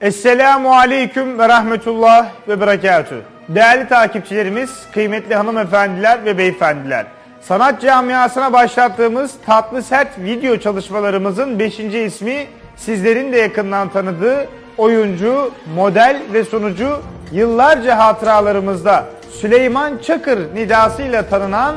Esselamu Aleyküm ve Rahmetullah ve Berekatü. Değerli takipçilerimiz, kıymetli hanımefendiler ve beyefendiler. Sanat camiasına başlattığımız tatlı sert video çalışmalarımızın 5. ismi sizlerin de yakından tanıdığı oyuncu, model ve sunucu yıllarca hatıralarımızda Süleyman Çakır nidasıyla tanınan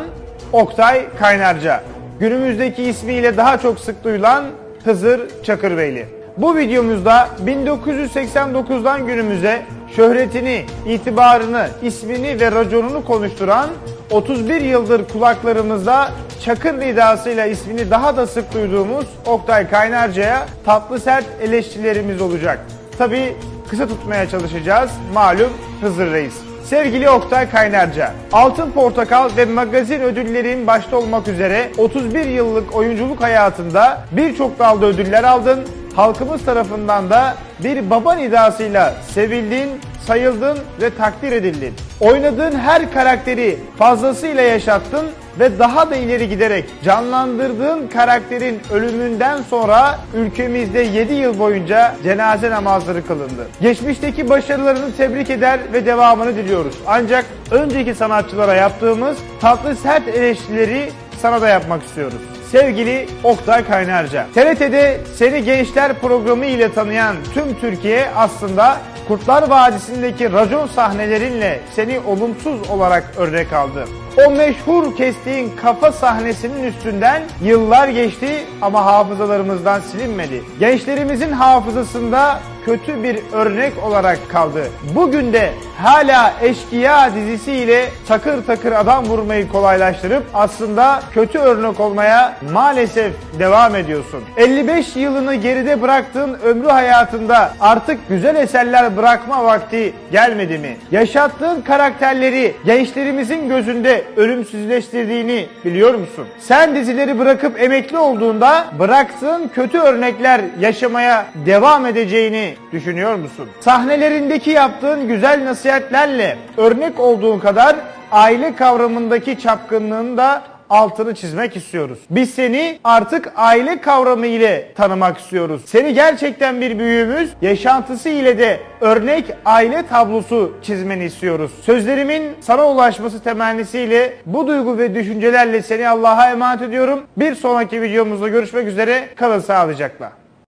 Oktay Kaynarca. Günümüzdeki ismiyle daha çok sık duyulan Hızır Çakırbeyli. Bu videomuzda 1989'dan günümüze şöhretini, itibarını, ismini ve raconunu konuşturan 31 yıldır kulaklarımızda Çakır nidasıyla ismini daha da sık duyduğumuz Oktay Kaynarca'ya tatlı sert eleştirilerimiz olacak. Tabi kısa tutmaya çalışacağız. Malum Hızır Reis. Sevgili Oktay Kaynarca, Altın Portakal ve magazin ödüllerin başta olmak üzere 31 yıllık oyunculuk hayatında birçok dalda ödüller aldın. Halkımız tarafından da bir baba nidasıyla sevildin, sayıldın ve takdir edildin. Oynadığın her karakteri fazlasıyla yaşattın ve daha da ileri giderek canlandırdığın karakterin ölümünden sonra ülkemizde 7 yıl boyunca cenaze namazları kılındı. Geçmişteki başarılarını tebrik eder ve devamını diliyoruz. Ancak önceki sanatçılara yaptığımız tatlı sert eleştirileri sana da yapmak istiyoruz. Sevgili Oktay Kaynarca, TRT'de seni gençler programı ile tanıyan tüm Türkiye aslında Kurtlar Vadisi'ndeki racon sahnelerinle seni olumsuz olarak örnek aldı. O meşhur kestiğin kafa sahnesinin üstünden yıllar geçti ama hafızalarımızdan silinmedi. Gençlerimizin hafızasında kötü bir örnek olarak kaldı. Bugün de hala Eşkıya dizisiyle takır takır adam vurmayı kolaylaştırıp aslında kötü örnek olmaya maalesef devam ediyorsun. 55 yılını geride bıraktığın ömrü hayatında artık güzel eserler bırakma vakti gelmedi mi? Yaşattığın karakterleri gençlerimizin gözünde ölümsüzleştirdiğini biliyor musun? Sen dizileri bırakıp emekli olduğunda bıraktığın kötü örnekler yaşamaya devam edeceğini düşünüyor musun? Sahnelerindeki yaptığın güzel nasihatlerle örnek olduğun kadar aile kavramındaki çapkınlığını da altını çizmek istiyoruz. Biz seni artık aile kavramı ile tanımak istiyoruz. Seni gerçekten bir büyüğümüz, yaşantısı ile de örnek aile tablosu çizmeni istiyoruz. Sözlerimin sana ulaşması temennisiyle bu duygu ve düşüncelerle seni Allah'a emanet ediyorum. Bir sonraki videomuzda görüşmek üzere. Kalın sağlıcakla.